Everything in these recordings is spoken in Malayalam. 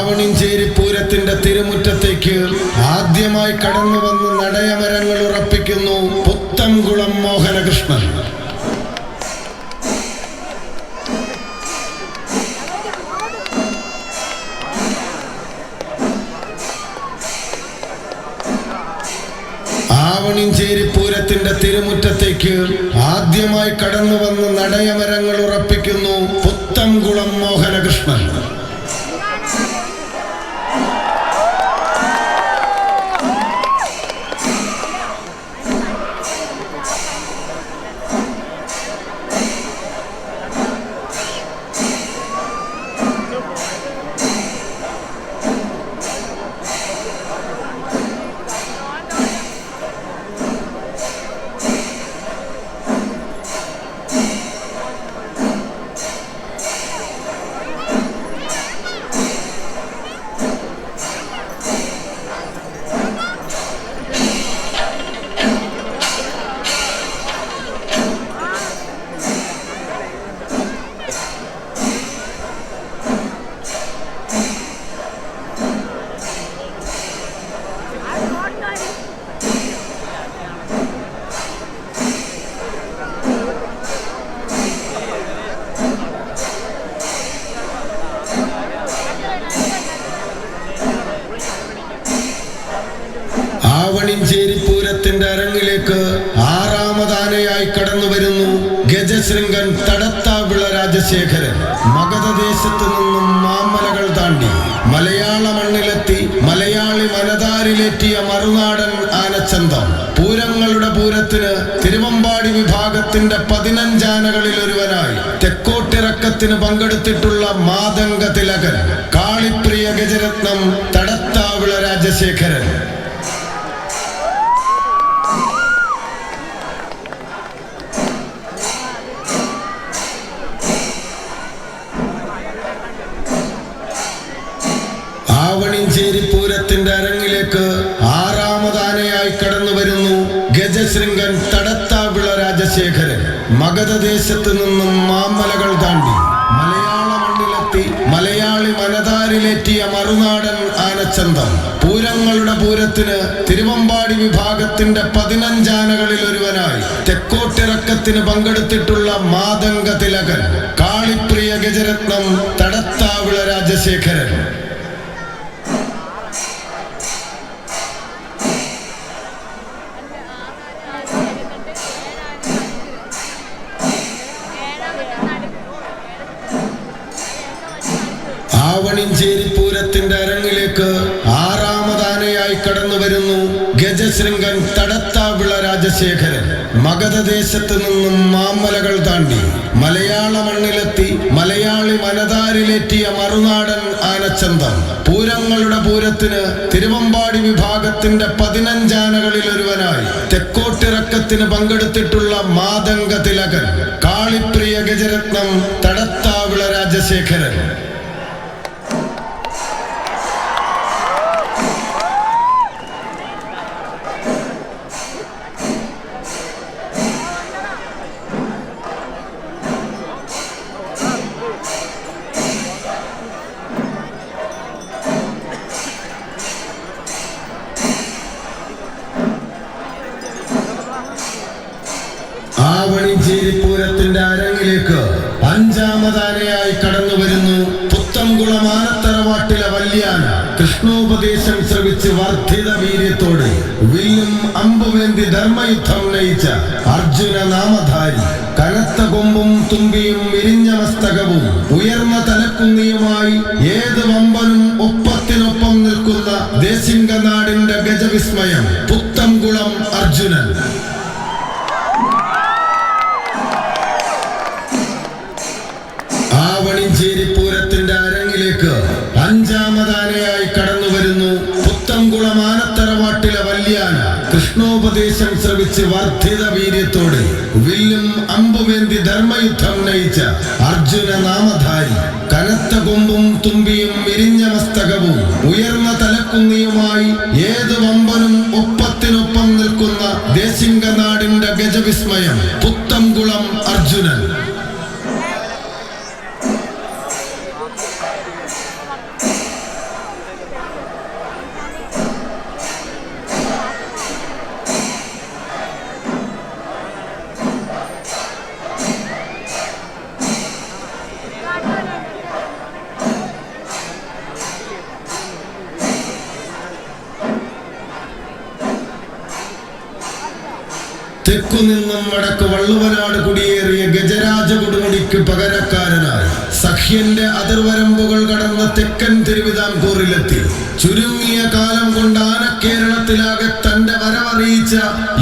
ആവണിഞ്ചേരി പൂരത്തിന്റെ തിരുമുറ്റത്തേക്ക് ആദ്യമായി കടന്നു വന്ന് നടയമരങ്ങൾ ഉറപ്പിക്കുന്നു പുത്തംകുളം മോഹനകൃഷ്ണൻ. ആവണിഞ്ചേരി പൂരത്തിന്റെ തിരുമുറ്റത്തേക്ക് ആദ്യമായി കടന്നു വന്ന് നടയമരങ്ങൾ ഉറപ്പിക്കുന്നു പുത്തംകുളം മോഹനകൃഷ്ണൻ. ആവണിഞ്ചേരി പൂരത്തിന്റെ അരങ്ങിലേക്ക് ആറാമതാനയായി കടന്നു വരുന്നു ഗജശൃംഗൻ തടത്താവിള രാജശേഖരൻ. മഗധദേശത്തു നിന്നും മാമലകൾ താണ്ടി മലയാള മണ്ണിലെത്തി മലയാളി മനതാരിലെത്തിയ മറുനാടൻ ആനച്ചന്തം. പൂരങ്ങളുടെ പൂരത്തിന് തിരുവമ്പാടി വിഭാഗത്തിന്റെ പതിനഞ്ചാനകളിൽ ഒരുവനായി തെക്കോട്ടിറക്കത്തിന് പങ്കെടുത്തിട്ടുള്ള മാതംഗ തിലകൻ കാളിപ്രിയ ഗജരത്നം തടത്താവിള രാജശേഖരൻ. മഗധദേശത്ത് നിന്നും മാമലകൾ താണ്ടി. മലയാള മണ്ണിലെത്തി മലയാളി മനതാരിലെത്തിയ മറുനാടൻ ആനച്ചന്തം. പൂരങ്ങളുടെ പൂരത്തിന് തിരുവമ്പാടി വിഭാഗത്തിന്റെ പതിനഞ്ചാനകളിൽ ഒരുവനായി. തെക്കോട്ടിറക്കത്തിന് പങ്കെടുത്തിട്ടുള്ള മാതംഗ തിലകൻ കാളിപ്രിയ ഗജരത്നം തടത്താവിള രാജശേഖരൻ. ഗജശൃംഗൻ തടത്താവിള രാജശേഖരൻ മഗധദേശത്ത് നിന്നും മാമലകൾ താണ്ടി മലയാള മണ്ണിലെത്തി മലയാളി മനതാരിലേറ്റിയ മറുനാടൻ ആനച്ചന്തം. പൂരങ്ങളുടെ പൂരത്തിന് തിരുവമ്പാടി വിഭാഗത്തിന്റെ പതിനഞ്ചാനകളിൽ ഒരുവനായി. തെക്കോട്ടിറക്കത്തിന് പങ്കെടുത്തിട്ടുള്ള മാതംഗ തിലകൻ കാളിപ്രിയ ഗജരത്നം തടത്താവിള രാജശേഖരൻ. കൃഷ്ണോപദേശം ശ്രവിച്ച് വർദ്ധിത വീര്യത്തോടെ വില്ലും അമ്പുവേണ്ടി ധർമ്മയുദ്ധം നയിച്ച അർജുന നാമധാരി കനത്ത കൊമ്പും തുമ്പിയും വിരിഞ്ഞ മസ്തകവും ഉയർന്ന തലക്കുന്നിയുമായി ഏത് വമ്പനും ഒപ്പത്തിനൊപ്പം നിൽക്കുന്ന ദേശിംഗനാടിന്റെ ഗജവിസ്മയം. ആനത്തറവാട്ടിലെ വല്യാന കൃഷ്ണോപദേശം ശ്രവിച്ച് വർദ്ധിത വീര്യത്തോടെ വില്ലും അമ്പുവേന്തി ധർമ്മയുദ്ധം നയിച്ച അർജുന നാമധാരി കനത്ത കൊമ്പും തുമ്പിയും വിരിഞ്ഞ മസ്തകവും ഉയർന്ന തലക്കുന്നിയുമായി ഏത് വമ്പനും ഒപ്പത്തിനൊപ്പം നിൽക്കുന്ന ദേശിംഗനാടിന്റെ ഗജവിസ്മയം പുത്തംകുളം അർജുനൻ. നിന്നും വടക്ക് വള്ളുവനാട് കുടിയേറിയ ഗജരാജ കൊടുമുടിക്ക് പകരക്കാരനായി സഖ്യന്റെ അതിർവരമ്പുകൾ കടന്ന തെക്കൻ തിരുവിതാംകൂറിലെത്തി. ചുരുങ്ങിയ കാലം കൊണ്ട് ആനക്കേരളത്തിലാകെ തന്റെ വരവറിയിച്ച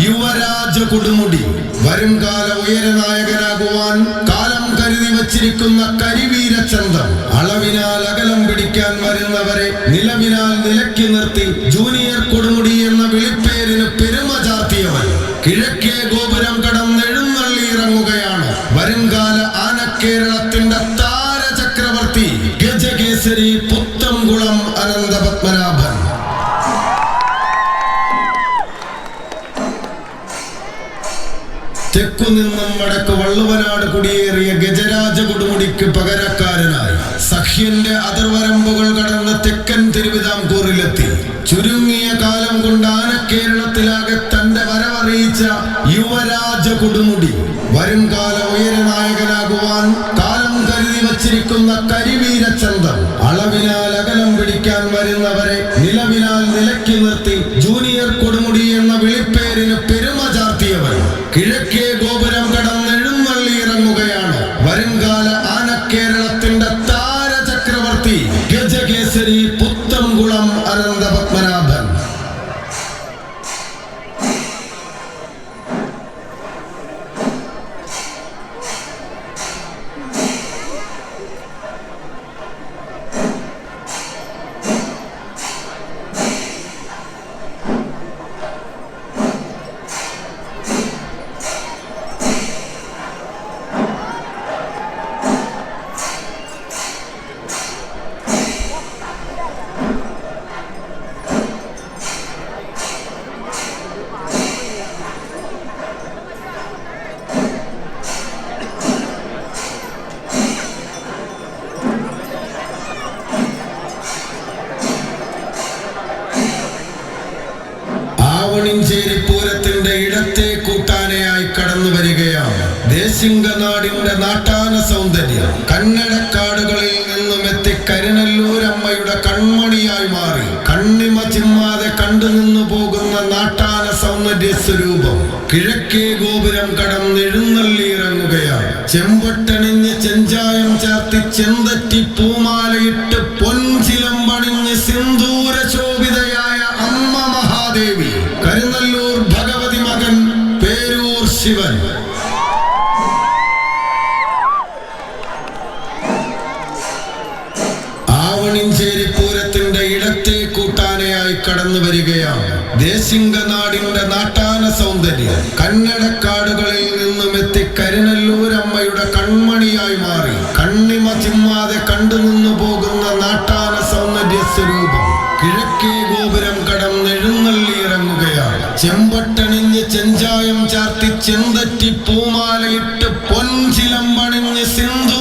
യുവരാജ കൊടുമുടി. വരും കാല ഉയരനായകനാകുവാൻ കാലം കരുതി വച്ചിരിക്കുന്ന കരിവീരചന്തം അളവിനാൽ അകലം പിടിക്കാൻ വരുന്നവരെ നിലവിനാൽ നിലക്കി നിർത്തി ജൂനിയർ കൊടുമുടി എന്ന വിളിപ്പേരിന് തെക്കു നിന്നും വടക്ക് വള്ളുവനാട് കുടിയേറിയ ഗജരാജ കൊടുമുടിക്ക് പകരക്കാരനായി സഖ്യന്റെ അതിർവരമ്പുകൾ കടന്ന് തെക്കൻ തിരുവിതാംകൂറിലെത്തി. ചുരുങ്ങിയ കാലം കൊണ്ട് ആനക്കേരളത്തിലാകെ തന്റെ വരവറിയിച്ച യുവരാജ കൊടുമുടി. വരും കാല ഉയരനായകനാകുവാൻ കാലം കരുതി വച്ചിരിക്കുന്ന കരിവീരചന്തം അളവിനാൽ കിഴക്കേ ഗോപുരം കടന്നെഴുന്നള്ളി ദേശിംഗനാടിന്റെ നാട്ടാന സൗന്ദര്യം. കന്നടക്കാടുകളിൽ നിന്നും എത്തി കരുനല്ലൂരമ്മയുടെ കൺമണിയായി മാറി. കണ്ണിമ ചിമ്മാതെ കണ്ടു നിന്നു പോകുന്ന നാട്ടാന സൗന്ദര്യ സ്വരൂപം. കിഴക്കേ ഗോപുരം കടന്നെഴുന്നള്ളിയിറങ്ങുകയാണ് ചെമ്പട്ടണിഞ്ഞ് ചെഞ്ചായം ചാർത്തി ചെന്തറ്റി പൂമാലയിട്ട് ദേശിംഗനാടിന്റെ നാട്ടാന സൗന്ദര്യം കന്നടക്കാടുകളിൽ നിന്നും എത്തി കരുനല്ലൂരമ്മയുടെ കൺമണിയായി മാറി. കണ്ണിമ ചിമ്മാതെ കണ്ടു നിന്നു പോകുന്ന നാട്ടാന സൗന്ദര്യ സ്വരൂപം. കിഴക്കേ ഗോപുരം കടന്നെഴുന്നള്ളി ഇറങ്ങുകയാണ്. ചെമ്പട്ടണിഞ്ഞ് ചെഞ്ചായം ചാർത്തി ചെന്തറ്റി പൂമാലയിട്ട് പൊൻചിലം പണിഞ്ഞ് സിന്ദൂര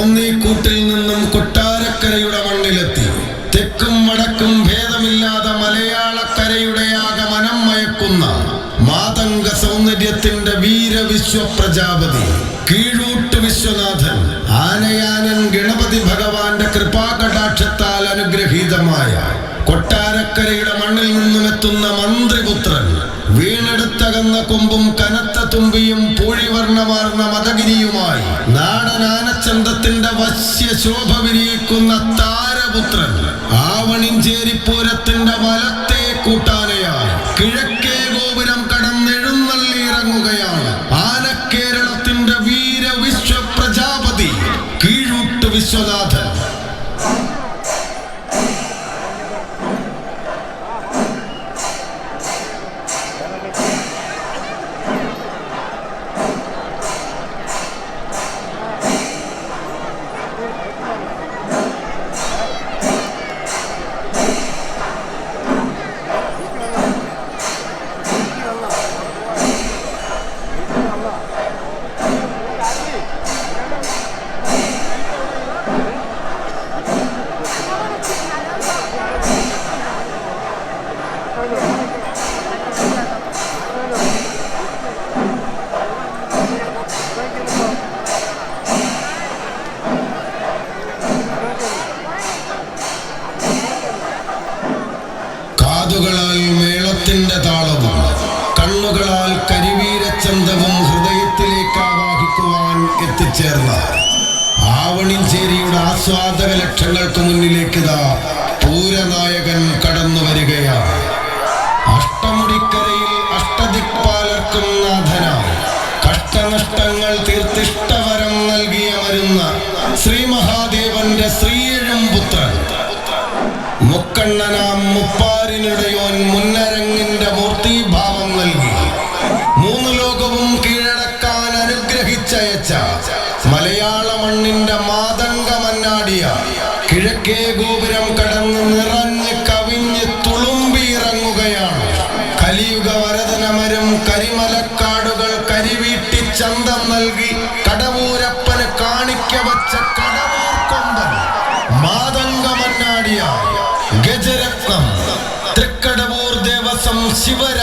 കോന്നിക്കൂട്ടിൽ നിന്നും കൊട്ടാരക്കരയുടെ മണ്ണിലെത്തി. തെക്കും വടക്കും ഭേദമില്ലാതെ മലയാളക്കരയുടെ ആഗമനം മയക്കുന്ന മാതംഗ സൗന്ദര്യത്തിന്റെ വീരവിശ്വ പ്രജാപതി കീഴൂട്ട് വിശ്വനാഥൻ ആനയാനൻ ഗണപതി ഭഗവാന്റെ കൃപാകടാക്ഷത്താൽ അനുഗ്രഹീതമായ കൊട്ടാരക്കരയുടെ മണ്ണിൽ നിന്നും എത്തുന്ന മന്ദ പൂഴിവർണമാർന്ന നാടനാനച്ചന്തത്തിന്റെ നാടൻ ആനച്ചന്തത്തിന്റെ വശ്യ ശോഭ വിരിയിക്കുന്ന താരപുത്രൻ ആവണിഞ്ചേരി പൂരത്തിന്റെ വലത്തെ കൂട്ടാനയായി. കിഴക്കേ ആവണിഞ്ചേരിയുടെ ആസ്വാദക ലക്ഷങ്ങൾക്ക് മുന്നിലേക്ക് ഇതാ പൂരനായകൻ കടന്നു വരികയാണ്. അഷ്ടമുടിക്കരയിൽ അഷ്ടദിക്പാലർക്കും നാഥന കഷ്ടനഷ്ടങ്ങൾ തീർത്തിഷ്ടവരം നൽകിയ മരുന്ന ശ്രീ മഹാദേവന്റെ ശ്രീയഴും പുത്രൻ. മുക്കണ്ണനാം മുപ്പാരിനിടയോൻ മുന്നരങ്ങിന്റെ മൂർത്തിഭാവം നൽകി. മൂന്ന് ലോകവും കീഴടക്കാൻ അനുഗ്രഹിച്ചയച്ച മലയാള കിഴക്കേ ഗോപുരം കടന്ന് നിറഞ്ഞ് കവിഞ്ഞ് തുളുമ്പിയിറങ്ങുകയാണ്. കലിയുഗ വരദനമരം കരിമലക്കാടുകൾ കരിവീട്ടി ചന്തം നൽകി കടവൂരപ്പന് കാണിക്ക വച്ച കടവൂർക്കൊമ്പൻ മാതങ്ക മണ്ണാടിയ ഗജരത്നം. തൃക്കടവൂർ ദേവസ്വം ശിവര